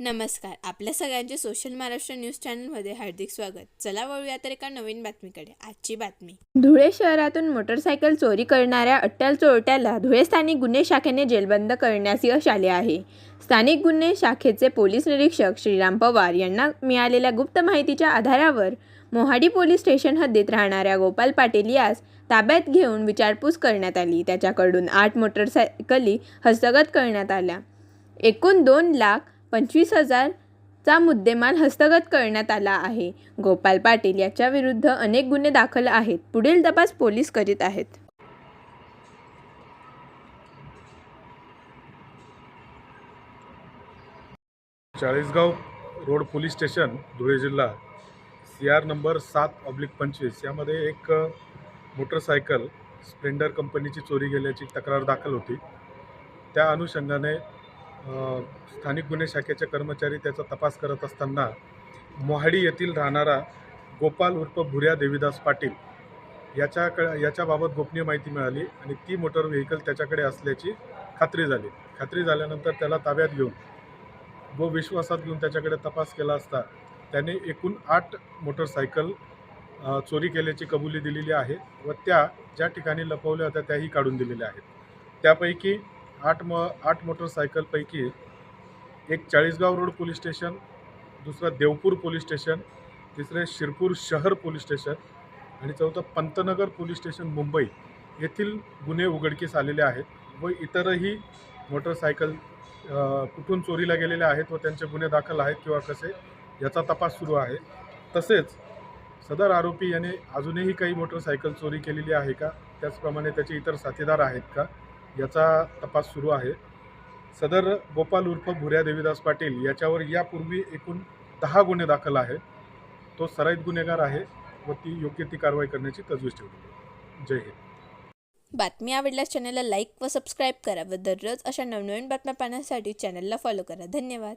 नमस्कार. आपल्या सगळ्यांचे सोशल महाराष्ट्र न्यूज चॅनलमध्ये हार्दिक स्वागत. चला वळूया तर एका नवीन बातमीकडे. आजची बातमी. धुळे शहरातून मोटरसायकल चोरी करणाऱ्या अट्टल चोरट्याला धुळे स्थानिक गुन्हे शाखेने जेलबंद करण्यास यश आले आहे. स्थानिक गुन्हे शाखेचे पोलीस निरीक्षक श्रीराम पवार यांना मिळालेल्या गुप्त माहितीच्या आधारावर मोहाडी पोलीस स्टेशन हद्दीत राहणाऱ्या गोपाल पाटील यास ताब्यात घेऊन विचारपूस करण्यात आली. त्याच्याकडून आठ मोटरसायकली हस्तगत करण्यात आल्या. एकूण दोन लाख पंचवीस हजारचा मुद्देमाल हस्तगत करण्यात आला आहे. गोपाल पाटील याच्या विरुद्ध अनेक गुन्हे दाखल आहेत. पुढील तपास पोलीस करीत आहेत. Chalisgaon road police station Dhule जिल्हा सी आर नंबर सात ऑब्लिक पंचवीस. यामध्ये एक मोटरसायकल स्प्लेंडर कंपनीची चोरी गेल्याची तक्रार दाखल होती. त्या अनुषंगाने स्थानिक गुन्हे शाखेचे कर्मचारी त्याचा तपास करत असताना मोहाडी येथील राहणारा गोपाल उर्फ भुऱ्या देवीदास पाटील याच्याक याच्याबाबत गोपनीय माहिती मिळाली आणि ती मोटर व्हेकल त्याच्याकडे असल्याची खात्री झाली. खात्री झाल्यानंतर त्याला ताब्यात घेऊन व विश्वासात घेऊन त्याच्याकडे तपास केला असता त्याने एकूण आठ मोटरसायकल चोरी केल्याची कबुली दिलेली आहे व त्या ज्या ठिकाणी लपवल्या होत्या त्याही काढून दिलेल्या आहेत. त्यापैकी आठ म आठ मोटरसायकलपैकी एक चाळीसगाव रोड पोलीस स्टेशन दुसरं देवपूर पोलीस स्टेशन तिसरे शिरपूर शहर पोलीस स्टेशन आणि चौथं पंतनगर पोलीस स्टेशन मुंबई येथील गुन्हे उघडकीस आलेले आहेत व इतरही मोटरसायकल कुठून चोरीला गेलेले आहेत व त्यांचे गुन्हे दाखल आहेत किंवा कसे याचा तपास सुरू आहे. तसेच सदर आरोपी याने अजूनही काही मोटरसायकल चोरी केलेली आहे का? त्याचप्रमाणे त्याचे इतर साथीदार आहेत का? याचा तपास सुरू आहे. सदर गोपाल उर्फ भुऱ्या देवीदास पाटील याच्यावर यापूर्वी एकूण दहा गुन्हे दाखल आहे. तो सराईत गुन्हेगार आहे व ती योग्य ती कारवाई करण्याची तजवीज ठेवली जय हिंद. बातमी आवडल्यास चॅनलला लाईक व सबस्क्राईब करा व दररोज अशा नवनवीन बातम्या पाहण्यासाठी चॅनलला फॉलो करा. धन्यवाद.